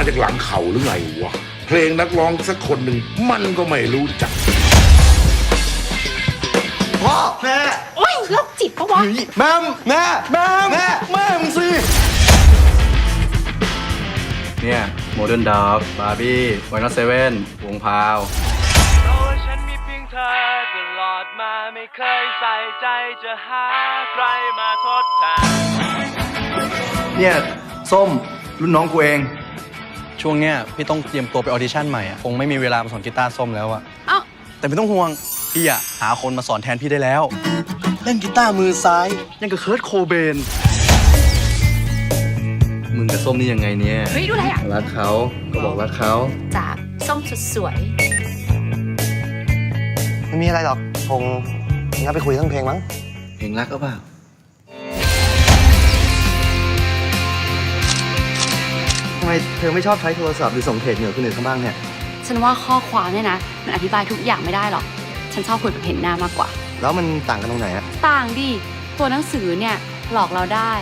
มันมาจากหลังเขาหรือไงวะ เพลงนักร้องสักคนหนึ่งมันก็ไม่รู้จัก พ่อแม่โอ้ยโรคจิตปะวะ แม่แม่แม่แม่แม่มึงสิเนี่ยโมเดิร์นดอฟบาร์บี้ไวนอตเซเว่นวงพาวเพราะว่าฉันมีเพียงเธอตลอดมาไม่เคยใส่ใจจะหาใครมาทดแทนเนี่ย ส้มรุ่นน้องกูเอง ช่วงเนี้ยพี่ต้องเตรียมตัวไปออดิชั่นใหม่อะคงไม่มีเวลามาสอนกีตาร์ส้มแล้วอะเอ้าแต่ไม่ต้องห่วง พี่อะหาคนมาสอนแทนพี่ได้แล้ว เล่นกีตาร์มือซ้าย ยังกับเคิร์ตโคเบน มึงกับส้มนี่ยังไงเนี่ยเฮ้ยดูอะไรอะ รักเขาก็บอกรักเขา จากส้มสุดสวย ไม่มีอะไรหรอกคงงั้นไปคุยเรื่องเพลงมั้งเพลงรักก็เปล่า ไมเธอไม่ชอบใช้โทรศัพท์หรือส่งเพจเหนือคนอื่นเขาบ้างเนี่ย ฉันว่าข้อความเนี่ยนะ มันอธิบายทุกอย่างไม่ได้หรอก ฉันชอบคุยแบบเห็นหน้ามากกว่า แล้วมันต่างกันตรงไหนอะต่างดิ ตัวหนังสือเนี่ยหลอกเราได้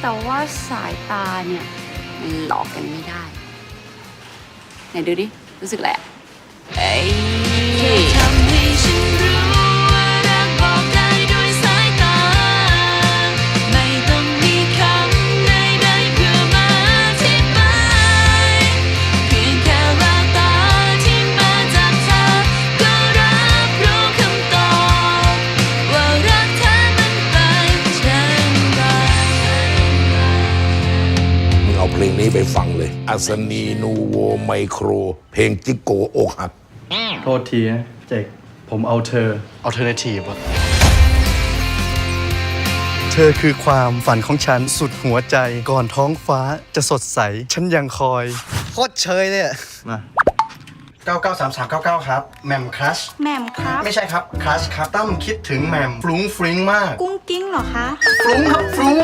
แต่ว่าสายตาเนี่ยมันหลอกกันไม่ได้ ไหนดูดิ รู้สึกแหละไรอะเเอาเพลงนี้ไปฟังเลย อัศนีนูโวไมโคร เพลงจิโกอกหัก โทษทีนะเจกผมเอาเธอ เอาเทอร์เนทีฟอะเธอคือความฝันของฉันสุดหัวใจ ก่อนท้องฟ้าจะสดใส ฉันยังคอย โคตรเชยเลยอะมา 993399 ครับแหม่มครัชแหม่มครับ ไม่ใช่ครับครัชครับตั้มคิดถึงแหม่มฟรุ้งฟริ้งมาก กุ้งกิ้งเหรอคะฟรุ้งครับฟรุ้ง